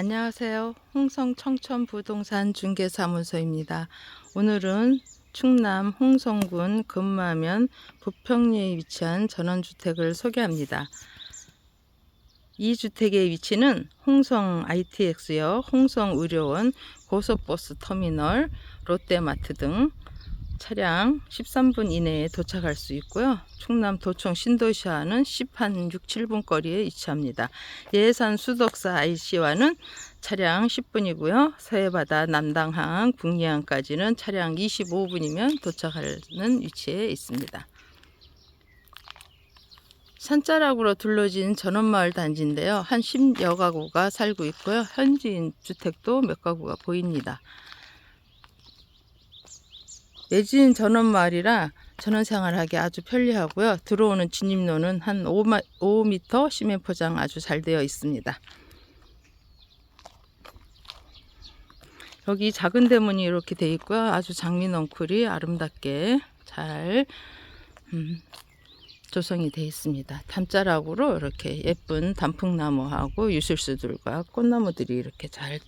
안녕하세요. 홍성 청천 부동산 중개사무소입니다. 오늘은 충남 홍성군 금마면 부평리에 위치한 전원주택을 소개합니다. 이 주택의 위치는 홍성 ITX역, 홍성 의료원, 고속버스 터미널, 롯데마트 등 차량 13분 이내에 도착할 수 있고요. 충남 도청 신도시와는 10한 6, 7분 거리에 위치합니다. 예산 수덕사 IC와는 차량 10분이고요. 서해바다 남당항 북리항까지는 차량 25분이면 도착하는 위치에 있습니다. 산자락으로 둘러진 전원마을 단지인데요. 한 10여 가구가 살고 있고요. 현지인 주택도 몇 가구가 보입니다. 외진 전원 마을이라 전원 생활하기 아주 편리하고요. 들어오는 진입로는 한 5마, 5m 시멘 포장 아주 잘 되어 있습니다. 여기 작은 대문이 이렇게 되어 있고요. 아주 장미 넝쿨이 아름답게 잘 음, 조성이 되어 있습니다. 담자락으로 이렇게 예쁜 단풍나무하고 유실수들과 꽃나무들이 이렇게 잘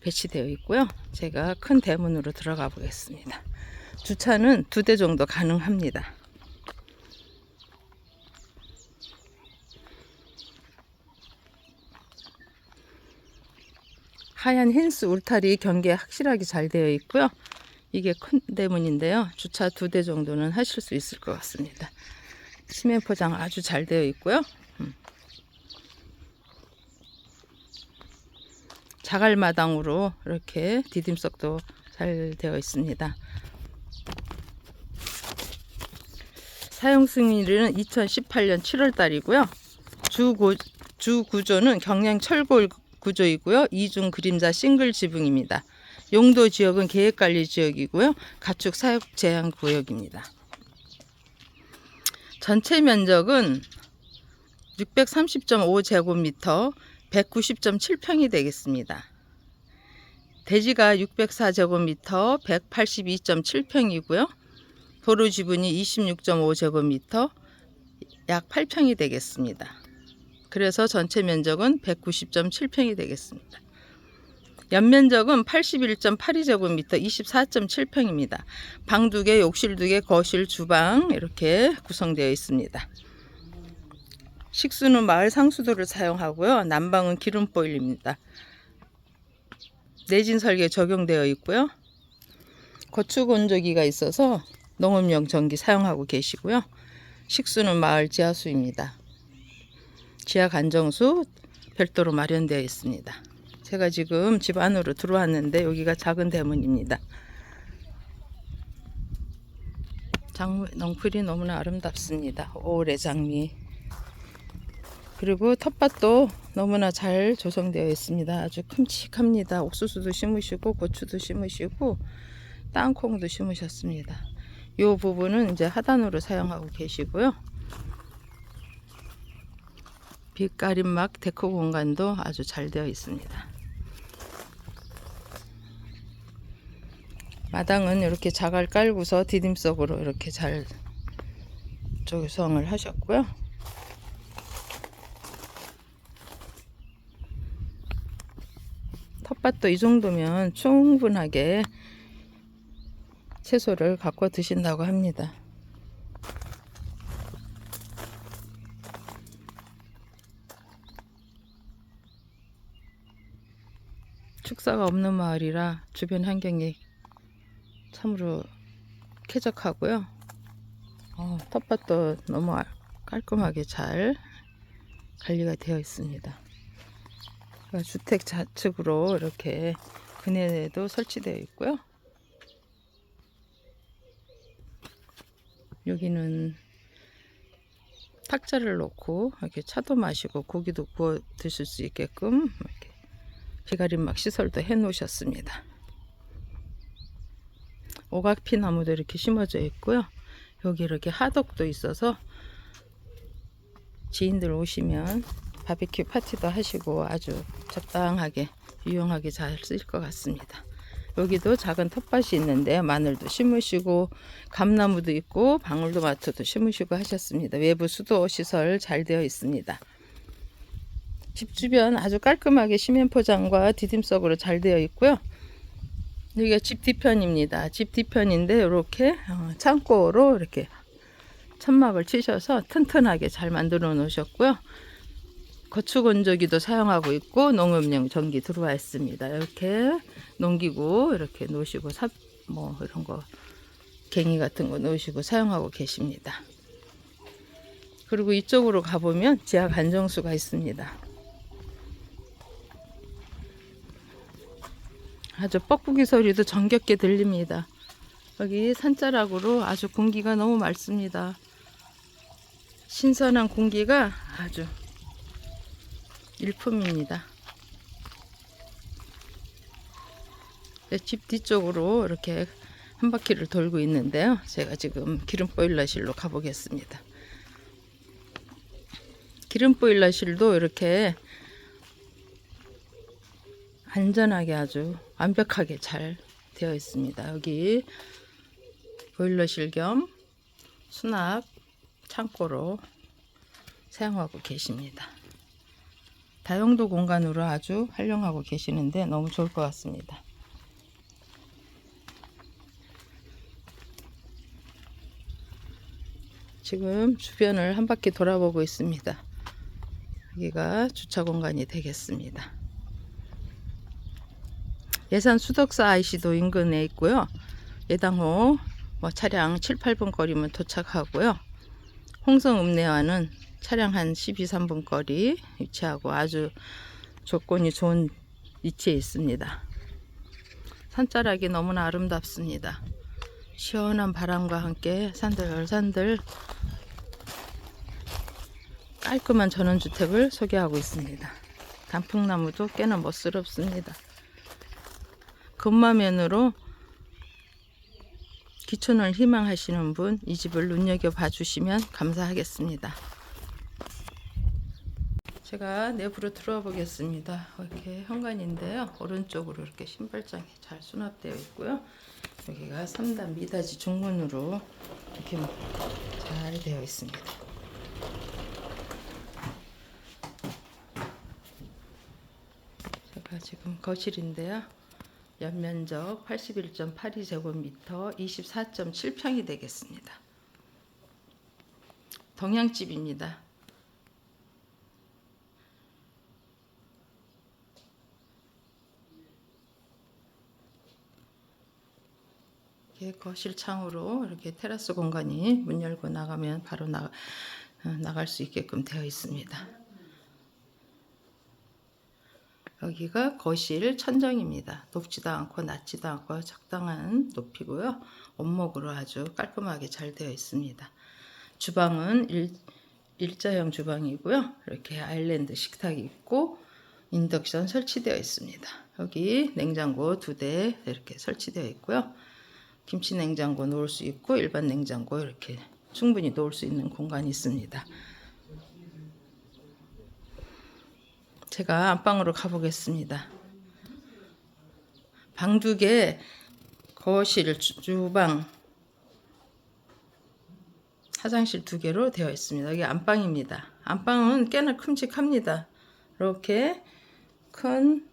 배치되어 있고요. 제가 큰 대문으로 들어가 보겠습니다. 주차는 두 대 정도 가능합니다. 하얀 흰스 울타리 경계 확실하게 잘 되어 있고요. 이게 큰 대문인데요. 주차 두 대 정도는 하실 수 있을 것 같습니다. 시멘 포장 아주 잘 되어 있고요. 음. 자갈마당으로 이렇게 디딤석도 잘 되어 있습니다. 사용 승인일은 2018년 7월 달이고요. 주, 고, 주 구조는 경량 철골 구조이고요. 이중 그림자 싱글 지붕입니다. 용도 지역은 계획관리 지역이고요. 가축 사육 제한 구역입니다. 전체 면적은 630.5제곱미터 190.7평이 되겠습니다. 대지가 604제곱미터 182.7평이고요. 도로 지분이 26.5제곱미터 약 8평이 되겠습니다. 그래서 전체 면적은 190.7평이 되겠습니다. 연면적은 81.82제곱미터 24.7평입니다. 방 두 개, 욕실 두 개, 거실, 주방 이렇게 구성되어 있습니다. 식수는 마을 상수도를 사용하고요. 난방은 기름 보일입니다. 내진 설계 적용되어 있고요. 거축 온조기가 있어서 농업용 전기 사용하고 계시고요. 식수는 마을 지하수입니다. 지하 간정수 별도로 마련되어 있습니다. 제가 지금 집 안으로 들어왔는데 여기가 작은 대문입니다. 장미, 넝풀이 너무나 아름답습니다. 오래 장미. 그리고 텃밭도 너무나 잘 조성되어 있습니다. 아주 큼직합니다. 옥수수도 심으시고 고추도 심으시고 땅콩도 심으셨습니다. 이 부분은 이제 하단으로 사용하고 계시고요. 빛가림막 데코 공간도 아주 잘 되어 있습니다. 마당은 이렇게 자갈 깔고서 디딤석으로 이렇게 잘 조성을 하셨고요. 텃밭도 이 정도면 충분하게 채소를 갖고 드신다고 합니다. 축사가 없는 마을이라 주변 환경이 참으로 쾌적하고요. 어, 텃밭도 너무 아- 깔끔하게 잘 관리가 되어 있습니다. 주택 좌측으로 이렇게 그네도 설치되어 있고요. 여기는 탁자를 놓고 이렇게 차도 마시고 고기도 구워 드실 수 있게끔 이렇게 비가림막 시설도 해 놓으셨습니다. 오각피 나무도 이렇게 심어져 있고요. 여기 이렇게 하덕도 있어서 지인들 오시면 바비큐 파티도 하시고 아주 적당하게 유용하게 잘쓸것 같습니다. 여기도 작은 텃밭이 있는데 마늘도 심으시고 감나무도 있고 방울토마토도 심으시고 하셨습니다. 외부 수도 시설 잘 되어 있습니다. 집 주변 아주 깔끔하게 시멘 포장과 디딤석으로 잘 되어 있고요. 여기가 집 뒤편입니다. 집 뒤편인데 이렇게 어, 창고로 이렇게 천막을 치셔서 튼튼하게 잘 만들어 놓으셨고요. 거축 건조기도 사용하고 있고 농업용 전기 들어와 있습니다. 이렇게 농기구 이렇게 놓으시고 삽 뭐 이런 거 갱이 같은 거 놓으시고 사용하고 계십니다. 그리고 이쪽으로 가보면 지하 간정수가 있습니다. 아주 뻐꾸기 소리도 정겹게 들립니다. 여기 산자락으로 아주 공기가 너무 맑습니다. 신선한 공기가 아주 일품입니다. 네, 집 뒤쪽으로 이렇게 한 바퀴를 돌고 있는데요. 제가 지금 기름 보일러실로 가보겠습니다. 기름 보일러실도 이렇게 안전하게 아주 완벽하게 잘 되어 있습니다. 여기 보일러실 겸 수납 창고로 사용하고 계십니다. 다용도 공간으로 아주 활용하고 계시는데 너무 좋을 것 같습니다. 지금 주변을 한 바퀴 돌아보고 있습니다. 여기가 주차 공간이 되겠습니다. 예산 수덕사 IC도 인근에 있고요. 예당호 뭐 차량 7, 8분 거리면 도착하고요. 홍성 읍내와는 차량 한 12, 3분 거리 위치하고 아주 조건이 좋은 위치에 있습니다. 산자락이 너무나 아름답습니다. 시원한 바람과 함께 산들산들 깔끔한 전원주택을 소개하고 있습니다. 단풍나무도 꽤나 멋스럽습니다. 금마면으로 기촌을 희망하시는 분 이 집을 눈여겨봐 주시면 감사하겠습니다. 제가 내부로 들어와 보겠습니다. 이렇게 현관인데요. 오른쪽으로 이렇게 신발장이 잘 수납되어 있고요. 여기가 3단 미닫이 중문으로 이렇게 잘 되어 있습니다. 제가 지금 거실인데요. 연면적 81.82제곱미터 24.7평이 되겠습니다. 동양집입니다. 이렇게 거실 창으로 이렇게 테라스 공간이 문 열고 나가면 바로 나, 어, 나갈 수 있게끔 되어 있습니다. 여기가 거실 천정입니다. 높지도 않고 낮지도 않고 적당한 높이고요. 원목으로 아주 깔끔하게 잘 되어 있습니다. 주방은 일, 일자형 주방이고요. 이렇게 아일랜드 식탁이 있고 인덕션 설치되어 있습니다. 여기 냉장고 두 대 이렇게 설치되어 있고요. 김치 냉장고 놓을 수 있고 일반 냉장고 이렇게 충분히 놓을 수 있는 공간이 있습니다. 제가 안방으로 가보겠습니다. 방 두 개, 거실, 주- 주방, 화장실 두 개로 되어 있습니다. 여기 안방입니다. 안방은 꽤나 큼직합니다. 이렇게 큰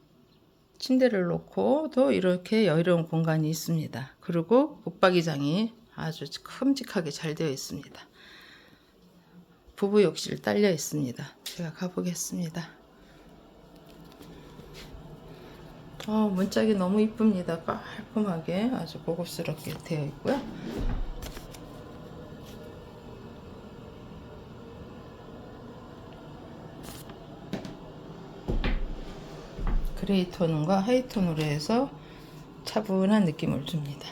침대를 놓고 또 이렇게 여유로운 공간이 있습니다. 그리고 붙박이장이 아주 큼직하게 잘 되어 있습니다. 부부 욕실 딸려 있습니다. 제가 가보겠습니다. 어, 문짝이 너무 이쁩니다. 깔끔하게 아주 고급스럽게 되어 있고요. 그레이 톤과 하이 톤으로 해서 차분한 느낌을 줍니다.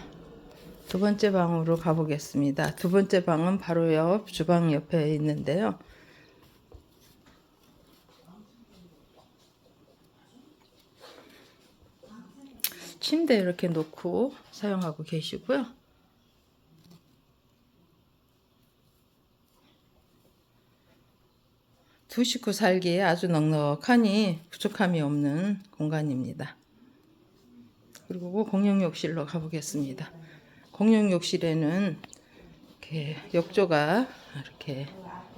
두 번째 방으로 가보겠습니다. 두 번째 방은 바로 옆 주방 옆에 있는데요. 침대 이렇게 놓고 사용하고 계시고요. 두 식구 살기에 아주 넉넉하니 부족함이 없는 공간입니다. 그리고 공용 욕실로 가보겠습니다. 공용 욕실에는 이렇게 욕조가 이렇게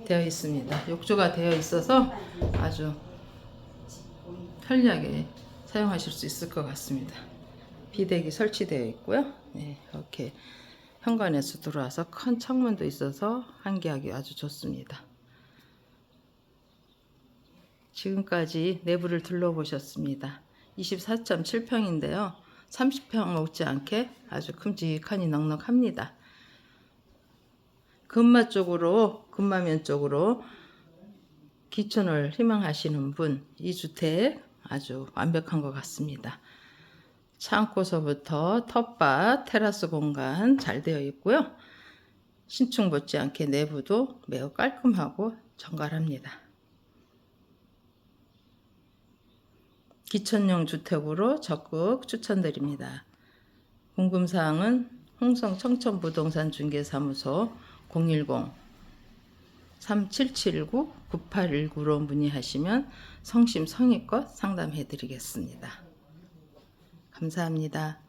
되어 있습니다. 욕조가 되어 있어서 아주 편리하게 사용하실 수 있을 것 같습니다. 비대기 설치되어 있고요. 네, 이렇게 현관에서 들어와서 큰 창문도 있어서 환기하기 아주 좋습니다. 지금까지 내부를 둘러보셨습니다. 24.7평인데요. 30평 못지 않게 아주 큼직하니 넉넉합니다. 근마 쪽으로, 근마면 쪽으로 기촌을 희망하시는 분, 이 주택 아주 완벽한 것 같습니다. 창고서부터 텃밭, 테라스 공간 잘 되어 있고요. 신축 못지않게 내부도 매우 깔끔하고 정갈합니다. 기촌용 주택으로 적극 추천드립니다. 궁금사항은 홍성 청천부동산 중개사무소 010 3779-9819로 문의하시면 성심성의껏 상담해 드리겠습니다. 감사합니다.